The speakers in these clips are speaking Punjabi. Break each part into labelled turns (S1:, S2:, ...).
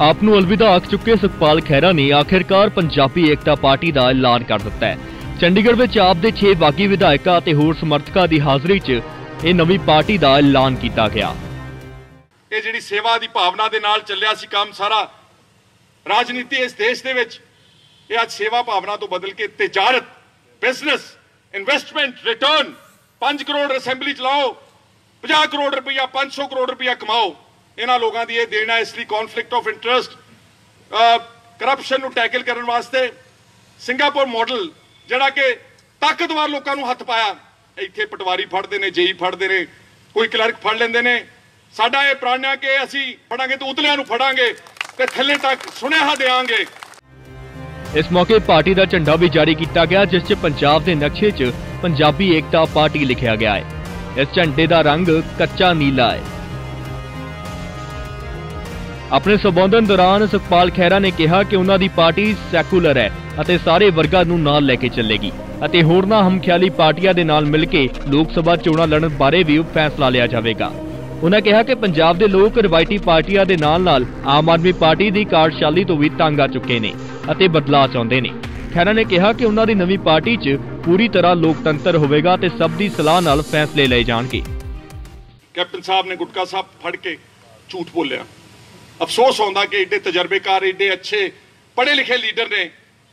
S1: ਆਪ ਨੂੰ ਅਲਵਿਦਾ ਆਖ ਚੁੱਕੇ ਸੁਖਪਾਲ ਖਹਿਰਾ ਨੇ ਆਖਿਰਕਾਰ ਪੰਜਾਬੀ ਏਕਤਾ ਪਾਰਟੀ ਦਾ ਐਲਾਨ ਕਰ ਦਿੱਤਾ ਹੈ। ਚੰਡੀਗੜ੍ਹ ਵਿੱਚ ਆਪ ਦੇ 6 ਬਾਗੀ ਵਿਧਾਇਕਾਂ ਅਤੇ ਹੋਰ ਸਮਰਥਕਾਂ ਦੀ ਹਾਜ਼ਰੀ 'ਚ ਇਹ ਨਵੀਂ ਪਾਰਟੀ ਦਾ ਐਲਾਨ ਕੀਤਾ ਗਿਆ।
S2: ਇਹ ਜਿਹੜੀ ਸੇਵਾ ਦੀ ਭਾਵਨਾ ਦੇ ਨਾਲ ਚੱਲਿਆ ਸੀ ਕੰਮ ਸਾਰਾ, ਰਾਜਨੀਤੀ ਇਸ ਦੇਸ਼ ਦੇ ਵਿੱਚ, ਇਹ ਅੱਜ ਸੇਵਾ ਭਾਵਨਾ ਤੋਂ ਬਦਲ ਕੇ ਤਜਾਰਤ business investment return 5 crore assembly ਚਲਾਓ 50 ਕਰੋੜ ਰੁਪਇਆ 500 ਕਰੋੜ ਰੁਪਇਆ ਕਮਾਓ। ਇਹਨਾਂ ਲੋਕਾਂ ਦੀ ਇਹ ਦੇਣਾ ਇਸ ਲਈ ਕਨਫਲਿਕਟ ਆਫ ਇੰਟਰਸਟ ਕਰਪਸ਼ਨ ਨੂੰ ਟੈਕਲ ਕਰਨ ਵਾਸਤੇ ਸਿੰਗਾਪੁਰ ਮਾਡਲ ਜਿਹੜਾ ਕਿ ਤਾਕਤਵਰ ਲੋਕਾਂ ਨੂੰ ਹੱਥ ਪਾਇਆ। ਇੱਥੇ ਪਟਵਾਰੀ ਫੜਦੇ ਨੇ, ਜੇਈ ਫੜਦੇ ਨੇ, ਕੋਈ ਕਲਰਕ ਫੜ ਲੈਂਦੇ ਨੇ। ਸਾਡਾ ਇਹ ਪ੍ਰਾਣਿਆ ਕਿ ਅਸੀਂ ਫੜਾਂਗੇ ਤੇ ਉਤਲਿਆਂ ਨੂੰ ਫੜਾਂਗੇ ਤੇ ਥੱਲੇ ਤੱਕ ਸੁਨੇਹਾ ਦੇਾਂਗੇ
S1: ਇਸ ਮੌਕੇ ਪਾਰਟੀ ਦਾ ਝੰਡਾ ਵੀ ਜਾਰੀ ਕੀਤਾ ਗਿਆ, ਜਿਸ 'ਚ ਪੰਜਾਬ ਦੇ ਨਕਸ਼ੇ 'ਚ ਪੰਜਾਬੀ ਏਕਤਾ ਪਾਰਟੀ ਲਿਖਿਆ ਗਿਆ ਹੈ। ਇਸ ਝੰਡੇ ਦਾ ਰੰਗ ਕੱਚਾ ਨੀਲਾ ਹੈ। ਆਪਣੇ ਸੰਬੋਧਨ ਦੌਰਾਨ ਸੁਖਪਾਲ ਖਹਿਰਾ ਨੇ ਕਿਹਾ ਕਿ ਉਹਨਾਂ ਦੀ ਪਾਰਟੀ ਸੈਕੂਲਰ ਹੈ ਅਤੇ ਸਾਰੇ ਵਰਗਾਂ ਨੂੰ ਨਾਲ ਲੈ ਕੇ ਚੱਲੇਗੀ ਅਤੇ ਹੋਰਨਾਂ ਹਮਖਿਆਲੀ ਪਾਰਟੀਆਂ ਦੇ ਨਾਲ ਮਿਲ ਕੇ ਲੋਕ ਸਭਾ ਚੋਣਾਂ ਲੜਨ ਬਾਰੇ ਵੀ ਫੈਸਲਾ ਲਿਆ ਜਾਵੇਗਾ। ਉਹਨਾਂ ਕਿਹਾ ਕਿ ਪੰਜਾਬ ਦੇ ਲੋਕ ਰਵਾਇਤੀ ਪਾਰਟੀਆਂ ਦੇ ਨਾਲ-ਨਾਲ ਆਮ ਆਦਮੀ ਪਾਰਟੀ ਦੀ ਕਾਰਜਸ਼ਾਲੀ ਤੋਂ ਵੀ ਤੰਗ ਆ ਚੁੱਕੇ ਨੇ ਅਤੇ ਬਦਲਾਅ ਚਾਹੁੰਦੇ ਨੇ। ਖਹਿਰਾ ਨੇ ਕਿਹਾ ਕਿ ਉਹਨਾਂ ਦੀ ਨਵੀਂ ਪਾਰਟੀ 'ਚ ਪੂਰੀ ਤਰ੍ਹਾਂ ਲੋਕਤੰਤਰ ਹੋਵੇਗਾ ਤੇ ਸਭ ਦੀ ਸਲਾਹ ਨਾਲ ਫੈਸਲੇ ਲਏ ਜਾਣਗੇ।
S2: ਕੈਪਟਨ ਸਾਹਿਬ ਨੇ ਗੁਟਕਾ ਸਾਹਿਬ ਫੜ ਕੇ ਝੂਠ ਬੋਲਿਆ। ਅਫਸੋਸ ਹੁੰਦਾ ਕਿ ਏਡੇ ਤਜਰਬੇਕਾਰ, ਏਡੇ ਅੱਛੇ ਪੜ੍ਹੇ ਲਿਖੇ ਲੀਡਰ ਨੇ।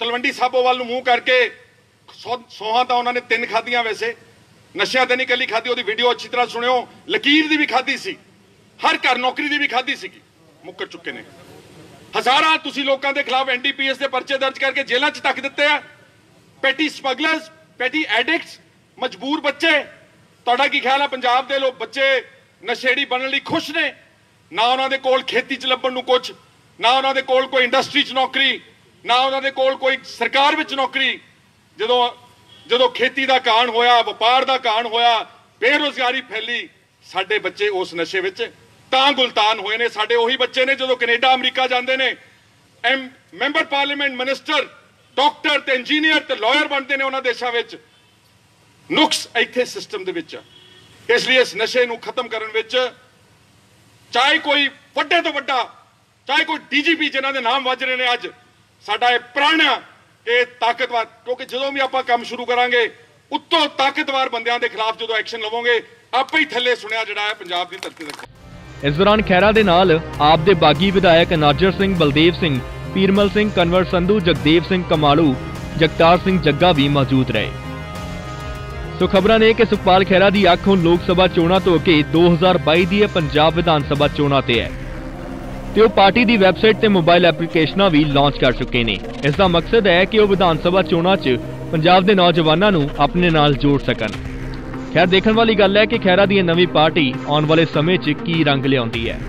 S2: ਤਲਵੰਡੀ ਸਾਬੋ ਵੱਲ ਨੂੰ ਮੂੰਹ ਕਰਕੇ ਸੌ- ਸੌਹਾਂ ਤਾਂ ਉਹਨਾਂ ਨੇ ਤਿੰਨ ਖਾਧੀਆਂ ਵੈਸੇ। ਨਸ਼ਿਆਂ ਤੇ ਨਹੀਂ ਕੱਲੀ ਖਾਧੀ, ਉਹਦੀ ਵੀਡੀਓ ਅੱਛੀ ਤਰ੍ਹਾਂ ਸੁਣਿਓ। ਲਕੀਰ ਦੀ ਵੀ ਖਾਧੀ ਸੀ। ਹਰ ਘਰ ਨੌਕਰੀ ਦੀ ਵੀ ਖਾਧੀ ਸੀਗੀ। ਮੁੱਕਰ ਚੁੱਕੇ ਨੇ। ਹਜ਼ਾਰਾਂ ਤੁਸੀਂ ਲੋਕਾਂ ਦੇ ਖਿਲਾਫ ਐਨਡੀਪੀਐਸ ਦੇ ਪਰਚੇ ਦਰਜ ਕਰਕੇ ਜੇਲ੍ਹਾਂ 'ਚ ਤੱਕ ਦਿੱਤੇ ਆ। ਪੈਟੀ ਸਮਗਲਰਸ ਪੈਟੀ ਐਡਿਕਟਸ ਮਜਬੂਰ ਬੱਚੇ। ਤੁਹਾਡਾ ਕੀ ਖਿਆਲ ਆ? ਪੰਜਾਬ ਦੇ ਲੋਕ ਬੱਚੇ ਨਸ਼ੇੜੀ ਬਣਨ ਲਈ ਖੁਸ਼ ਨੇ? ਨਾ ਉਹਨਾਂ ਦੇ ਕੋਲ ਖੇਤੀ 'ਚ ਲੱਭਣ ਨੂੰ ਕੁਝ ਨਾ ਉਹਨਾਂ ਦੇ ਕੋਲ ਕੋਈ ਇੰਡਸਟਰੀ 'ਚ ਨੌਕਰੀ, ਨਾ ਉਹਨਾਂ ਦੇ ਕੋਲ ਕੋਈ ਸਰਕਾਰ ਵਿੱਚ ਨੌਕਰੀ। ਜਦੋਂ ਜਦੋਂ ਖੇਤੀ ਦਾ ਕਾਣ ਹੋਇਆ, ਵਪਾਰ ਦਾ ਕਾਣ ਹੋਇਆ, ਬੇਰੋਜ਼ਗਾਰੀ ਫੈਲੀ, ਸਾਡੇ ਬੱਚੇ ਉਸ ਨਸ਼ੇ ਵਿੱਚ ਤਾਂ ਗੁਲਤਾਨ ਹੋਏ ਨੇ, ਸਾਡੇ ਉਹੀ ਬੱਚੇ ਨੇ ਜਦੋਂ ਕੈਨੇਡਾ, ਅਮਰੀਕਾ ਜਾਂਦੇ ਨੇ, M, member parliament minister, doctor ਤੇ ਇੰਜੀਨੀਅਰ ਤੇ ਲਾਇਰ ਬਣਦੇ ਨੇ ਉਹਨਾਂ ਦੇਸ਼ਾਂ ਵਿੱਚ। ਨੁਕਸ ਇੱਥੇ ਸਿਸਟਮ ਦੇ ਵਿੱਚ ਇਸ ਲਈ ਇਸ ਨਸ਼ੇ ਨੂੰ ਖਤਮ ਕਰਨ ਵਿੱਚ ਚਾਹੇ ਕੋਈ ਵੱਡੇ ਤੋਂ ਵੱਡਾ, ਚਾਹੇ ਕੋਈ ਡੀਜੀਪੀ ਜਿਨ੍ਹਾਂ ਦੇ ਨਾਮ ਵੱਜ ਰਹੇ ਨੇ ਅੱਜ, ਸਾਡਾ ਇਹ ਪ੍ਰਣ ਇਹ ਤਾਕਤਵਰ, ਕਿਉਂਕਿ ਜਦੋਂ ਵੀ ਆਪਾਂ ਕੰਮ ਸ਼ੁਰੂ ਕਰਾਂਗੇ, ਉੱਤੋਂ ਤਾਕਤਵਰ ਬੰਦਿਆਂ ਦੇ ਖਿਲਾਫ ਜਦੋਂ ਐਕਸ਼ਨ ਲਵਾਂਗੇ, ਆਪੇ ਹੀ ਥੱਲੇ ਸੁਣਿਆ ਜਿਹੜਾ ਹੈ ਪੰਜਾਬ ਦੀ ਧਰਤੀ ਤੇ
S1: ਇਸ ਦੌਰਾਨ ਖਹਿਰਾ ਦੇ ਨਾਲ ਆਪ ਦੇ ਬਾਗੀ ਵਿਧਾਇਕ ਨਾਜਰ ਸਿੰਘ ਬਲਦੇਵ ਸਿੰਘ, ਪੀਰਮਲ ਸਿੰਘ, ਕਨਵਰ ਸੰਧੂ, ਜਗਦੇਵ ਸਿੰਘ ਕਮਾਲੂ, ਜਗਤਾਰ ਸਿੰਘ ਜੱਗਾ ਵੀ ਮੌਜੂਦ ਰਹੇ। ਸੋ ਖਬਰਾਂ ਨੇ ਕਿ ਸੁਖਪਾਲ ਖਹਿਰਾ ਦੀ ਅੱਖ ਹੁਣ ਲੋਕ ਸਭਾ ਚੋਣਾਂ ਤੋਂ ਅੱਗੇ 2022 ਦੀ ਪੰਜਾਬ ਵਿਧਾਨ ਸਭਾ ਚੋਣਾਂ ਤੇ ਹੈ। ਤੇ ਉਹ ਪਾਰਟੀ ਦੀ ਵੈਬਸਾਈਟ ਤੇ ਮੋਬਾਈਲ ਐਪਲੀਕੇਸ਼ਨਾਂ ਵੀ ਲਾਂਚ ਕਰ ਚੁੱਕੇ ਨੇ। ਇਸ ਦਾ ਮਕਸਦ ਹੈ ਕਿ ਉਹ ਵਿਧਾਨ ਸਭਾ ਚੋਣਾਂ 'ਚ ਪੰਜਾਬ ਦੇ ਨੌਜਵਾਨਾਂ ਨੂੰ ਆਪਣੇ ਨਾਲ ਜੋੜ ਸਕਣ। ਖੈਰ, ਦੇਖਣ ਵਾਲੀ ਗੱਲ ਹੈ ਕਿ ਖੈਰਾ ਦੀ ਇਹ ਨਵੀਂ ਪਾਰਟੀ ਆਉਣ ਵਾਲੇ ਸਮੇਂ 'ਚ ਕੀ ਰੰਗ ਲਿਆਉਂਦੀ ਹੈ।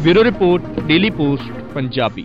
S1: Bureau report, daily post, Punjabi.